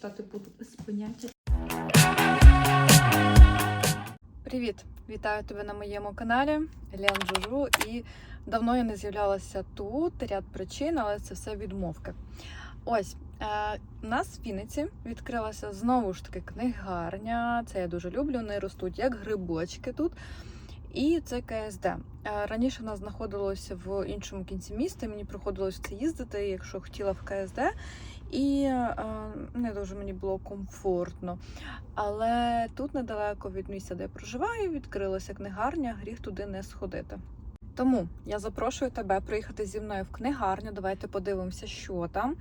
Читати буду без поняття. Привіт! Вітаю тебе на моєму каналі Лен Жужу. І давно я не з'являлася тут. Ряд причин, але це все відмовки. Ось е, у нас в Вінниці відкрилася знову ж таки книгарня. Це я дуже люблю. Вони ростуть як грибочки тут. І це КСД. Е, Раніше вона знаходилася в іншому кінці міста. Мені приходилось це їздити, якщо хотіла в КСД. І е, не дуже мені було комфортно. Але тут недалеко від місця, де я проживаю, відкрилася книгарня, гріх туди не сходити. Тому я запрошую тебе приїхати зі мною в книгарню. Давайте подивимося, що там.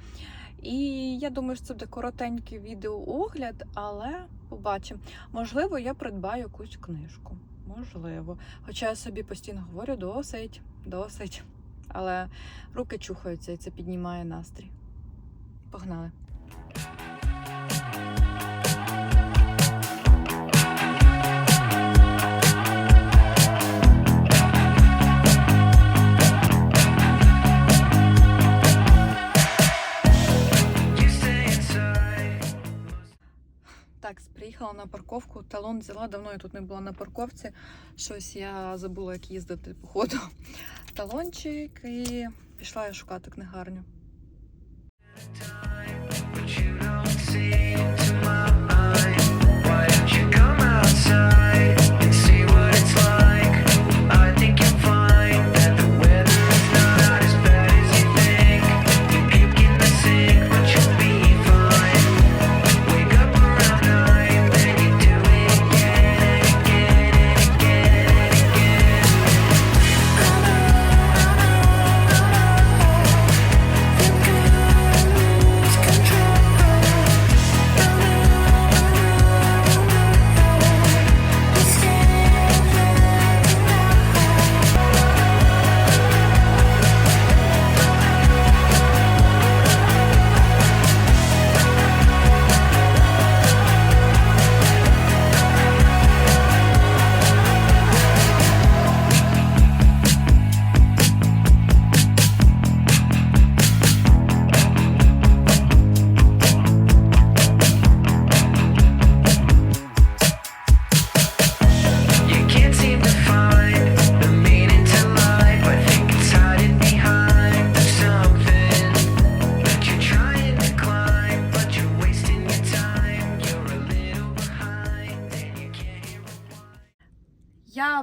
І я думаю, що це буде коротенький відеоогляд, але побачимо. Можливо, я придбаю якусь книжку. Можливо. Хоча я собі постійно говорю досить, досить. Але руки чухаються і це піднімає настрій. Погнали. Так, приїхала на парковку. Талон взяла. Давно я тут не була на парковці. Щось я забула, як їздити, походу. Талончик і пішла я шукати книгарню.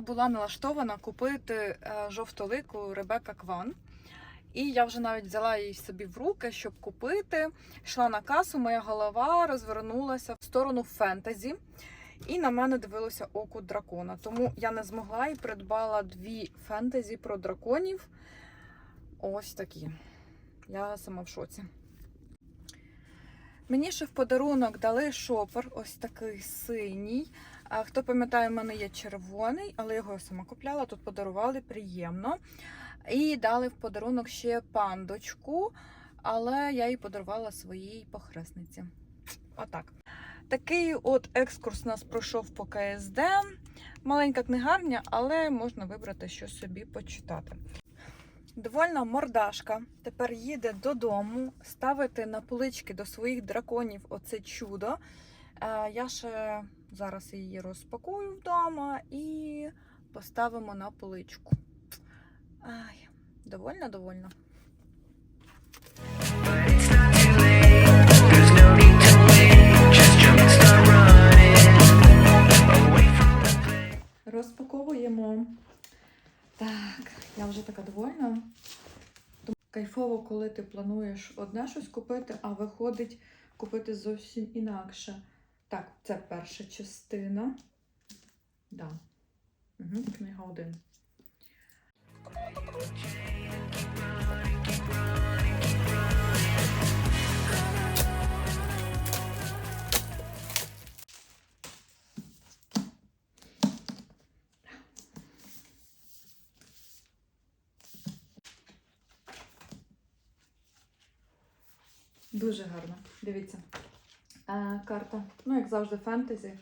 Була налаштована купити е, жовтолику Ребека Кван. І я вже навіть взяла її собі в руки, щоб купити. Йшла на касу, моя голова розвернулася в сторону фентезі. І на мене дивилося око дракона. Тому я не змогла і придбала дві фентезі про драконів. Ось такі. Я сама в шоці. Мені ще в подарунок дали шопер, ось такий синій. А хто пам'ятає, в мене є червоний, але його я сама купляла. Тут подарували приємно. І дали в подарунок ще пандочку, але я її подарувала своїй похресниці. Отак. Такий от екскурс у нас пройшов по КСД. Маленька книгарня, але можна вибрати щось собі почитати. Довольна мордашка тепер їде додому ставити на полички до своїх драконів оце чудо. Е, Я ще зараз її розпакую вдома і поставимо на поличку. Ай, довольна, довольна. Розпаковуємо. Так, я вже така довольна. Тому Кайфово, коли ти плануєш одне щось купити, а виходить купити зовсім інакше. Так, це перша частина. Да. Угу, книга один. Дуже гарно. Дивіться. Е, карта. Ну, як завжди, фентезі.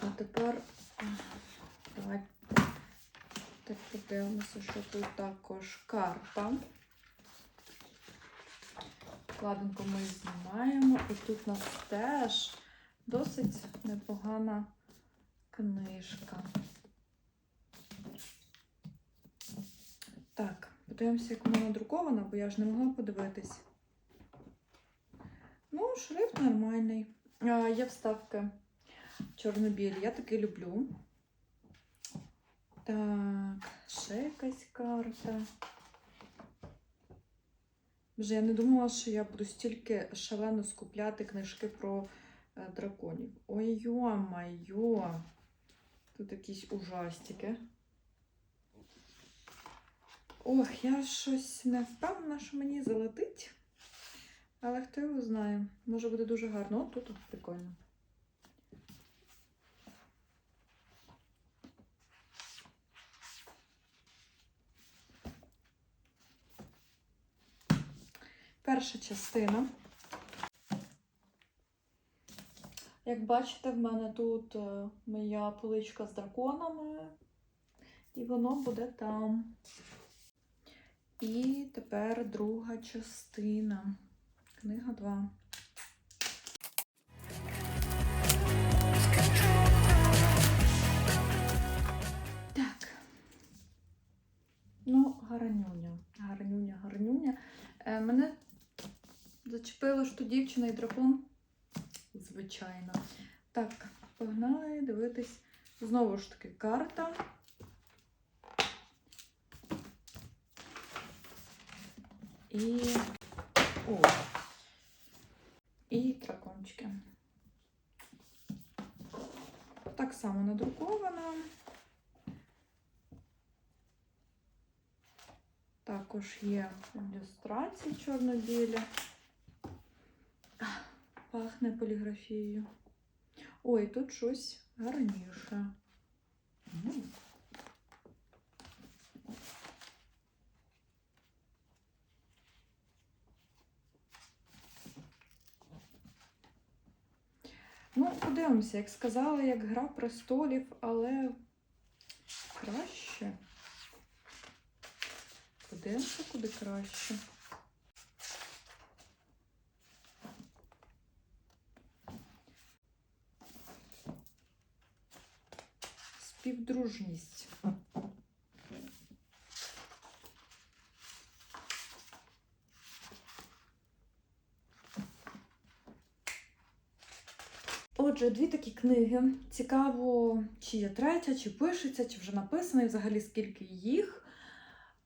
А тепер е, давай так подивимося, що тут також карта. обкладинку ми знімаємо. І тут у нас теж досить непогана книжка. Так, подивимося, як вона надрукована, бо я ж не могла подивитись. Ну, шрифт нормальний. А, є вставки чорно-білі, я таки люблю. Так, ще якась карта. Вже я не думала, що я буду стільки шалено скупляти книжки про е, драконів. Ой, йо-майо. Тут якісь ужастики. Ох, я щось не впевнена, що мені залетить. Але хто його знає. Може буде дуже гарно. О, тут, прикольно. Перша частина. Як бачите, в мене тут е, моя поличка з драконами, і воно буде там. І тепер друга частина. Книга 2. Так. Ну, гарнюня. Гарнюня, гарнюня. Е, мене зачепило, що дівчина і дракон. Звичайно. Так, погнали дивитись. Знову ж таки, карта. І. О. І дракончики. Так само надруковано. Також є ілюстрації чорно-білі. Пахне поліграфією. Ой, тут щось гарніше. Подивимося, як сказала, як гра престолів, але краще. Подивимося, куди краще. Співдружність. Отже, дві такі книги. Цікаво, чи є третя, чи пишеться, чи вже написана, і взагалі скільки їх.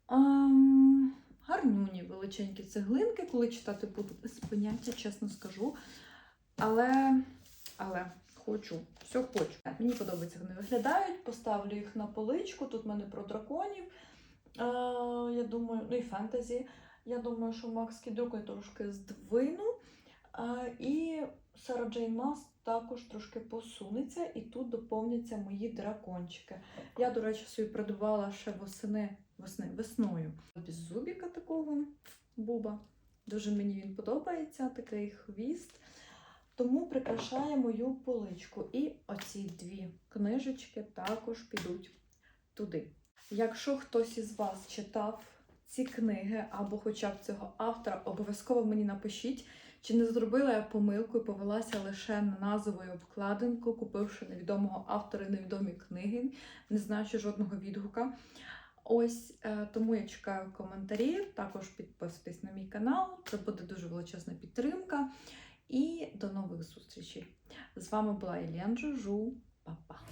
Ем, гарнюні величенькі цеглинки, коли читати буду без поняття, чесно скажу. Але, але хочу, все хочу. Мені подобається, вони виглядають. Поставлю їх на поличку. Тут в мене про драконів. Е, я думаю, ну і фентезі. Я думаю, що Макс Кідрук я трошки здвину. І Сара Джейн Мас також трошки посунеться, і тут доповняться мої дракончики. Я, до речі, собі придбала ще восени, весни, весною. Без зубіка такого буба. Дуже мені він подобається, такий хвіст. Тому прикрашає мою поличку. І оці дві книжечки також підуть туди. Якщо хтось із вас читав ці книги або хоча б цього автора, обов'язково мені напишіть, чи не зробила я помилку і повелася лише на назву і обкладинку, купивши невідомого автора невідомі книги, не знаючи жодного відгука. Ось е, тому я чекаю коментарі. Також підписуйтесь на мій канал, це буде дуже величезна підтримка. І до нових зустрічей. З вами була Єлен Жужу. Па-па!